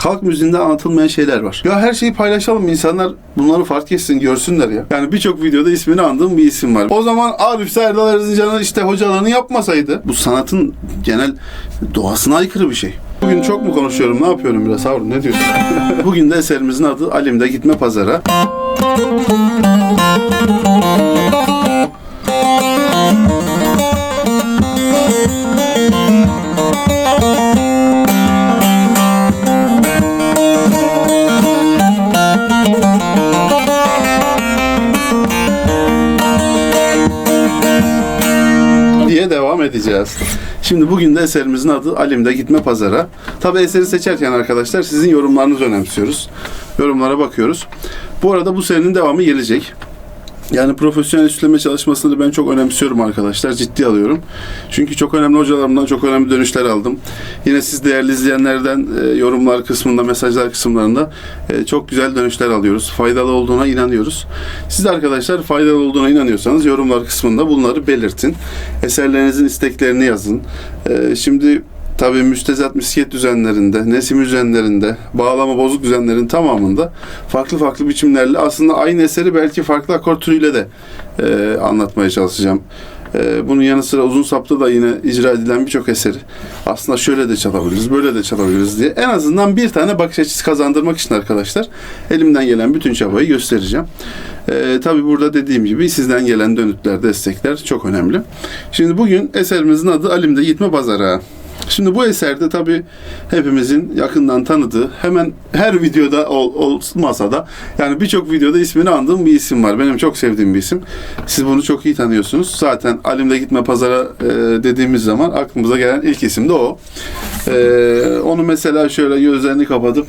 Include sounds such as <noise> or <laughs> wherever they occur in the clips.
Halk müziğinde anlatılmayan şeyler var. Ya her şeyi paylaşalım insanlar bunları fark etsin görsünler ya. Yani birçok videoda ismini andığım bir isim var. O zaman Arif Serdar Erzincan'ın işte hocalarını yapmasaydı bu sanatın genel doğasına aykırı bir şey. Bugün çok mu konuşuyorum? Ne yapıyorum biraz Harun? Ne diyorsun? <laughs> Bugün de eserimizin adı Alim'de Gitme Pazara. Edeceğiz. Şimdi bugün de eserimizin adı Alim'de Gitme Pazara. Tabi eseri seçerken arkadaşlar sizin yorumlarınızı önemsiyoruz. Yorumlara bakıyoruz. Bu arada bu serinin devamı gelecek. Yani profesyonel üstleme çalışmasını ben çok önemsiyorum arkadaşlar. Ciddi alıyorum. Çünkü çok önemli hocalarımdan çok önemli dönüşler aldım. Yine siz değerli izleyenlerden e, yorumlar kısmında, mesajlar kısımlarında e, çok güzel dönüşler alıyoruz. Faydalı olduğuna inanıyoruz. Siz arkadaşlar faydalı olduğuna inanıyorsanız yorumlar kısmında bunları belirtin. Eserlerinizin isteklerini yazın. E, şimdi Tabii müstezat misket düzenlerinde, nesim düzenlerinde, bağlama bozuk düzenlerin tamamında farklı farklı biçimlerle aslında aynı eseri belki farklı akor türüyle de e, anlatmaya çalışacağım. E, bunun yanı sıra uzun sapta da yine icra edilen birçok eseri aslında şöyle de çalabiliriz, böyle de çalabiliriz diye en azından bir tane bakış açısı kazandırmak için arkadaşlar elimden gelen bütün çabayı göstereceğim. E, tabii burada dediğim gibi sizden gelen dönütler, destekler çok önemli. Şimdi bugün eserimizin adı Alim'de Gitme Pazara. Şimdi bu eserde tabii hepimizin yakından tanıdığı, hemen her videoda ol, olmasa da yani birçok videoda ismini andığım bir isim var. Benim çok sevdiğim bir isim. Siz bunu çok iyi tanıyorsunuz. Zaten Alim'de Gitme Pazara e, dediğimiz zaman aklımıza gelen ilk isim de o. E, onu mesela şöyle gözlerini kapatıp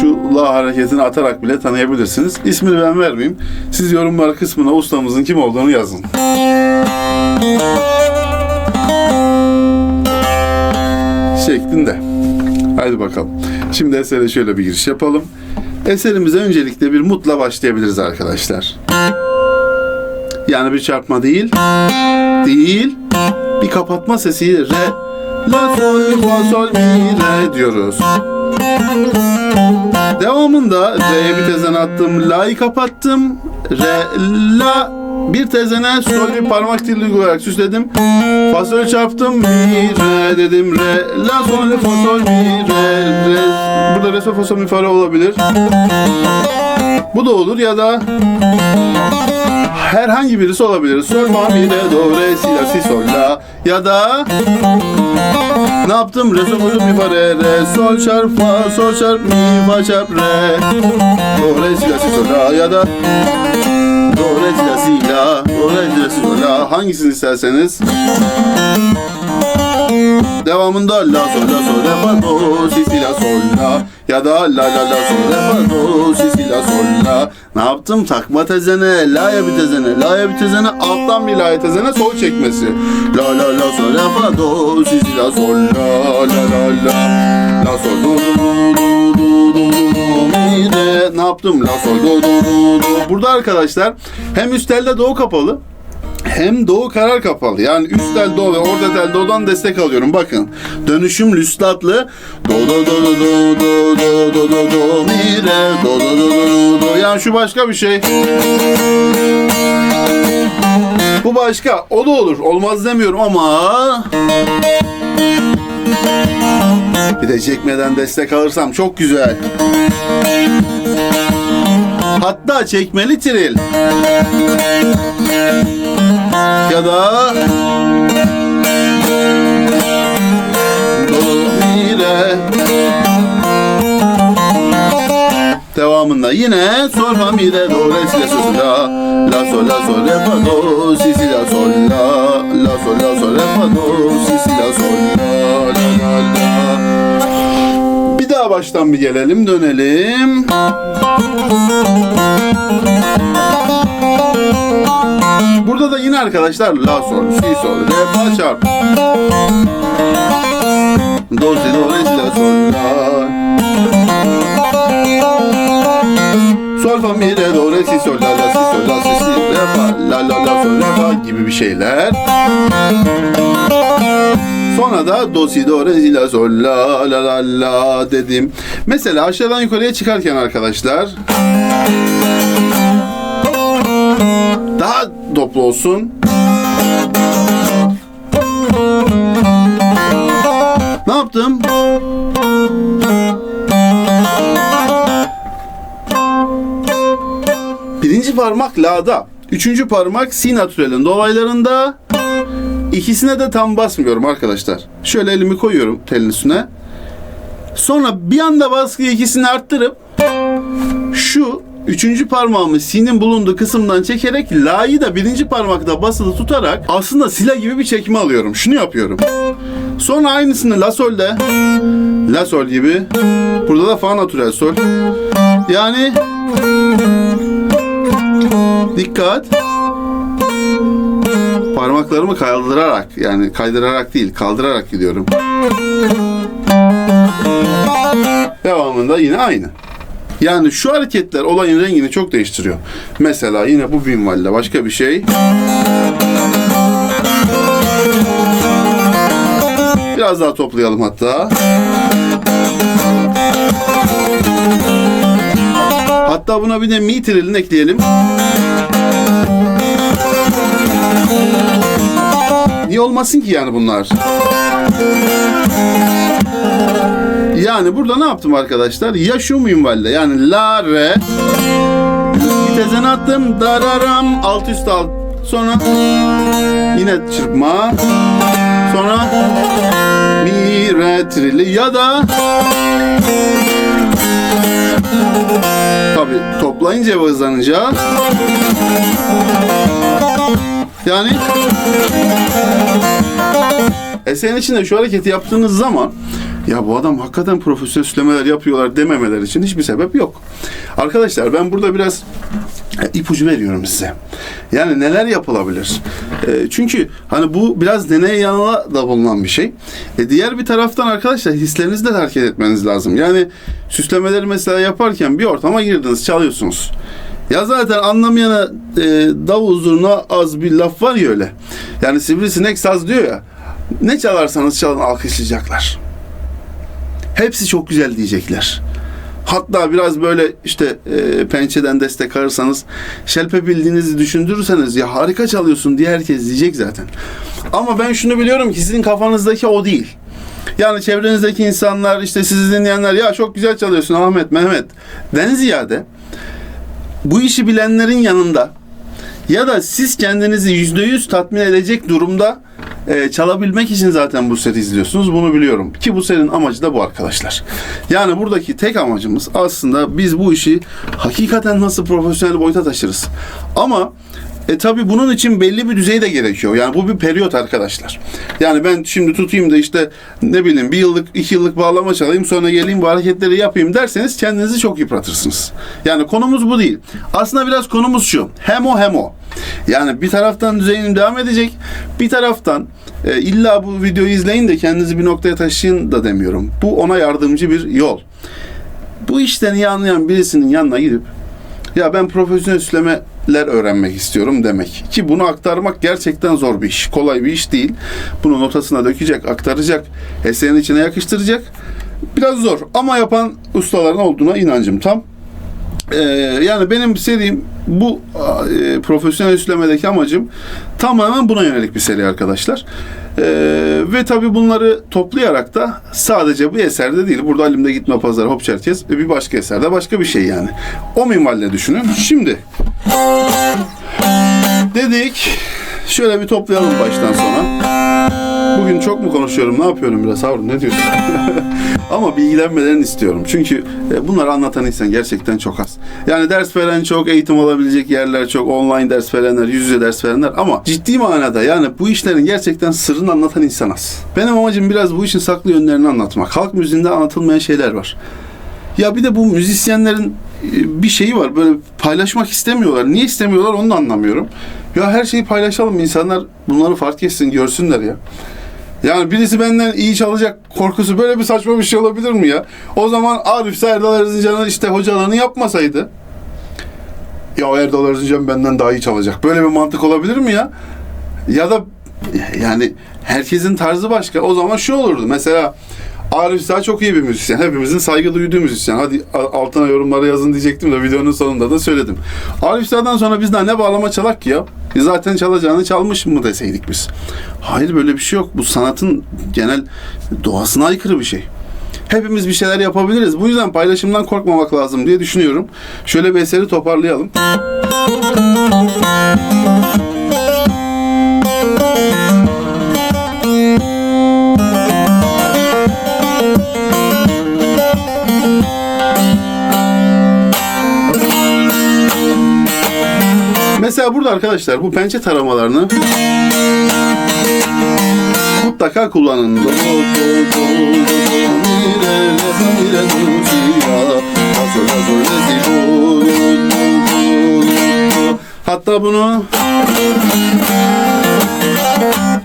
şu la hareketini atarak bile tanıyabilirsiniz. İsmini ben vermeyeyim. Siz yorumlar kısmına ustamızın kim olduğunu yazın. Şeklinde. Haydi bakalım. Şimdi esere şöyle bir giriş yapalım. Eserimize öncelikle bir mutla başlayabiliriz arkadaşlar. Yani bir çarpma değil. Değil. Bir kapatma sesi re la sol fa sol mi re diyoruz. Devamında re'ye bir tezen attım. La'yı kapattım. Re la bir tezene sol bir parmak dili olarak süsledim. Fa sol çarptım mi re dedim re la sol fa sol mi re re. Burada re sol fa mi fa olabilir. Bu da olur ya da herhangi birisi olabilir. Sol fa mi re do re si la si sol la ya da ne yaptım? Re sol sol mi fa re re sol çarp fa sol çarp mi fa çarp re do re si la si sol la ya da do re la si la do re la si la hangisini isterseniz. Devamında la sol la sol re fa do si si la sol la. Ya da la la la sol re fa do si si la sol la. Ne yaptım? Takma tezene la'ya bir tezene la'ya bir tezene. Alttan bir la'ya tezene sol çekmesi. La la la sol re fa do si si la sol la. La la la. La sol do do do do do do mi re ne yaptım la do do do do burada arkadaşlar hem üst telde do kapalı hem doğu karar kapalı. Yani üst tel do ve orta tel do'dan destek alıyorum. Bakın. Dönüşüm lüslatlı. Do do do do do do do do do do mi re do do do do do. Yani şu başka bir şey. Bu başka. O da olur. Olmaz demiyorum ama bir de çekmeden destek alırsam çok güzel. <laughs> Hatta çekmeli tril. Ya da Do, mi, re. Devamında yine sol fa mi re do re si sol la la sol la sol re fa do si si la sol la la sol la sol re fa do si si la sol la la la la baştan bir gelelim dönelim. Burada da yine arkadaşlar la sol, si sol, re fa çarp. Do si do re si la sol la. Sol fa mi re do re si sol la la si sol la si si re fa la la la sol re fa gibi bir şeyler. Sonra da do si do re si la sol la la la la dedim. Mesela aşağıdan yukarıya çıkarken arkadaşlar daha toplu olsun. Ne yaptım? Birinci parmak la'da. Üçüncü parmak si natürelin dolaylarında. İkisine de tam basmıyorum arkadaşlar. Şöyle elimi koyuyorum telin üstüne. Sonra bir anda baskıyı ikisini arttırıp şu üçüncü parmağımı si'nin bulunduğu kısımdan çekerek la'yı da birinci parmakta basılı tutarak aslında sila gibi bir çekme alıyorum. Şunu yapıyorum. Sonra aynısını la sol'de la sol gibi burada da fa natürel sol. Yani dikkat parmaklarımı kaldırarak yani kaydırarak değil kaldırarak gidiyorum. Devamında yine aynı. Yani şu hareketler olayın rengini çok değiştiriyor. Mesela yine bu minvalle başka bir şey. Biraz daha toplayalım hatta. Hatta buna bir de mi trilini ekleyelim. Niye olmasın ki yani bunlar? Yani burada ne yaptım arkadaşlar? Ya şu minvalle yani la re vitezini attım dararam alt üst alt sonra yine çırpma sonra mi re trili ya da tabi toplayınca ve hızlanınca yani eserin içinde şu hareketi yaptığınız zaman ya bu adam hakikaten profesyonel süslemeler yapıyorlar dememeler için hiçbir sebep yok. Arkadaşlar ben burada biraz e, ipucu veriyorum size. Yani neler yapılabilir? E, çünkü hani bu biraz deney yanıla da bulunan bir şey. E, diğer bir taraftan arkadaşlar hislerinizi de hareket etmeniz lazım. Yani süslemeleri mesela yaparken bir ortama girdiniz, çalıyorsunuz. Ya zaten anlamayana e, davul zurna az bir laf var ya öyle. Yani sivrisinek saz diyor ya. Ne çalarsanız çalın alkışlayacaklar. Hepsi çok güzel diyecekler. Hatta biraz böyle işte e, pençeden destek alırsanız, şelpe bildiğinizi düşündürürseniz ya harika çalıyorsun diye herkes diyecek zaten. Ama ben şunu biliyorum ki sizin kafanızdaki o değil. Yani çevrenizdeki insanlar işte sizi dinleyenler ya çok güzel çalıyorsun Ahmet, Mehmet. Den ziyade bu işi bilenlerin yanında ya da siz kendinizi yüzde yüz tatmin edecek durumda e, çalabilmek için zaten bu seri izliyorsunuz. Bunu biliyorum. Ki bu serinin amacı da bu arkadaşlar. Yani buradaki tek amacımız aslında biz bu işi hakikaten nasıl profesyonel boyuta taşırız. Ama e tabi bunun için belli bir düzey de gerekiyor. Yani bu bir periyot arkadaşlar. Yani ben şimdi tutayım da işte ne bileyim bir yıllık iki yıllık bağlama çalayım sonra geleyim bu hareketleri yapayım derseniz kendinizi çok yıpratırsınız. Yani konumuz bu değil. Aslında biraz konumuz şu. Hem o hem o. Yani bir taraftan düzeyim devam edecek. Bir taraftan e, illa bu videoyu izleyin de kendinizi bir noktaya taşıyın da demiyorum. Bu ona yardımcı bir yol. Bu işten iyi anlayan birisinin yanına gidip ya ben profesyonel süslemeler öğrenmek istiyorum demek. Ki bunu aktarmak gerçekten zor bir iş. Kolay bir iş değil. Bunu notasına dökecek, aktaracak, eserin içine yakıştıracak. Biraz zor ama yapan ustaların olduğuna inancım tam. Ee, yani benim serim bu e, profesyonel üslemedeki amacım tamamen buna yönelik bir seri arkadaşlar. Ee, ve tabii bunları toplayarak da sadece bu eserde değil. Burada Halim'de gitme pazarı hop çerkez ve bir başka eserde başka bir şey yani. O minvalle düşünün. Şimdi dedik şöyle bir toplayalım baştan sona. Bugün çok mu konuşuyorum? Ne yapıyorum biraz Harun? Ne diyorsun? <laughs> Ama bilgilenmelerini istiyorum. Çünkü e, bunları anlatan insan gerçekten çok az. Yani ders veren çok, eğitim alabilecek yerler çok, online ders verenler, yüz yüze ders verenler ama ciddi manada yani bu işlerin gerçekten sırrını anlatan insan az. Benim amacım biraz bu işin saklı yönlerini anlatmak. Halk müziğinde anlatılmayan şeyler var. Ya bir de bu müzisyenlerin e, bir şeyi var. Böyle paylaşmak istemiyorlar. Niye istemiyorlar onu da anlamıyorum. Ya her şeyi paylaşalım. insanlar bunları fark etsin, görsünler ya. Yani birisi benden iyi çalacak korkusu böyle bir saçma bir şey olabilir mi ya? O zaman Arif Serdar Erzincan'ın işte hocalarını yapmasaydı ya Erdal Erzincan benden daha iyi çalacak. Böyle bir mantık olabilir mi ya? Ya da yani herkesin tarzı başka. O zaman şu olurdu. Mesela Arif Sağ çok iyi bir müzisyen. Hepimizin saygı duyduğu müzisyen. Hadi altına yorumlara yazın diyecektim de videonun sonunda da söyledim. Arif Sağ'dan sonra biz daha ne bağlama çalak ki ya? Biz zaten çalacağını çalmış mı deseydik biz. Hayır böyle bir şey yok. Bu sanatın genel doğasına aykırı bir şey. Hepimiz bir şeyler yapabiliriz. Bu yüzden paylaşımdan korkmamak lazım diye düşünüyorum. Şöyle bir eseri toparlayalım. Mesela burada arkadaşlar bu pençe taramalarını mutlaka kullanın. Hatta bunu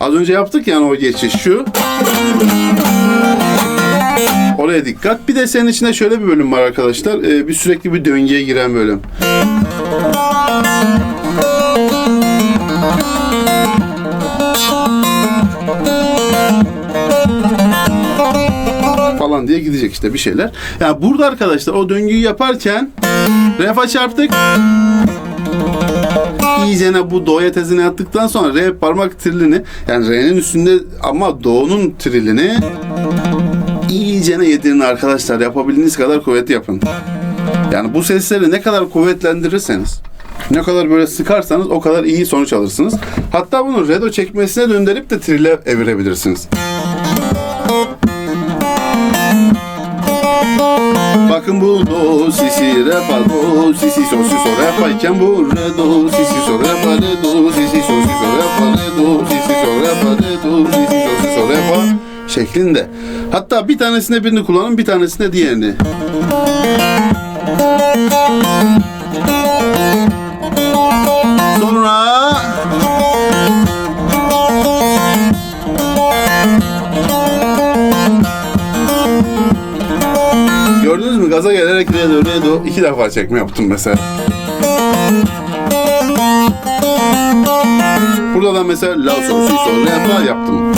az önce yaptık yani o geçiş şu. Oraya dikkat. Bir de senin içinde şöyle bir bölüm var arkadaşlar. Ee, bir sürekli bir döngüye giren bölüm. Falan diye gidecek işte bir şeyler. Yani burada arkadaşlar o döngüyü yaparken refa çarptık. İyicene bu do'ya tezini attıktan sonra re parmak trilini yani re'nin üstünde ama do'nun trilini iyicene yedirin arkadaşlar. Yapabildiğiniz kadar kuvvetli yapın. Yani bu sesleri ne kadar kuvvetlendirirseniz ne kadar böyle sıkarsanız o kadar iyi sonuç alırsınız. Hatta bunu redo çekmesine döndürüp de trile evirebilirsiniz. Bakın bu do si si re fa do si si so si so re fa iken bu re do si si so re fa re do si si so si so re fa re do si si so re fa re do si si so si so re fa şeklinde. Hatta bir tanesinde birini kullanın bir tanesinde diğerini. Gaza gelerek redo redo iki defa çekme yaptım mesela. Burada da mesela la sol si sol re fa yaptım.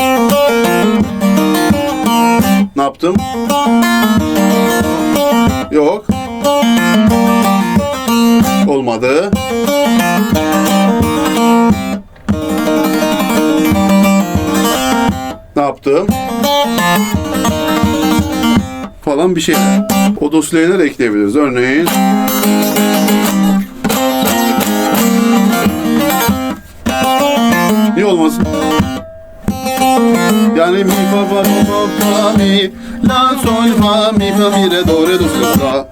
Ne yaptım? Yok. Olmadı. Ne yaptım? Falan bir şey. O dosyayı nereye ekleyebiliriz? Örneğin Niye olmasın? Yani mi fa fa fa fa mi la sol fa mi fa mi re do re do si fa.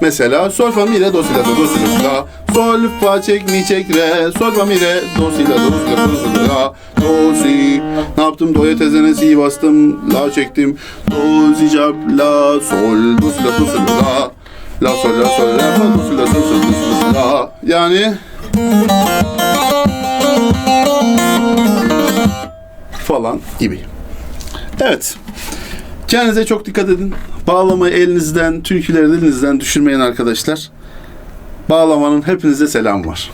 Mesela sol fa mi re do si la do si la sol fa çek mi çek re sol fa mi re do si la do si la do si la do si ne yaptım do'ya tezene si bastım la çektim do si cap la sol do si la do si la la sol la sol la fa do si la sol sol do si la yani falan gibi. Evet. Kendinize çok dikkat edin. Bağlamayı elinizden, türküleri elinizden düşürmeyin arkadaşlar. Bağlamanın hepinize selam var.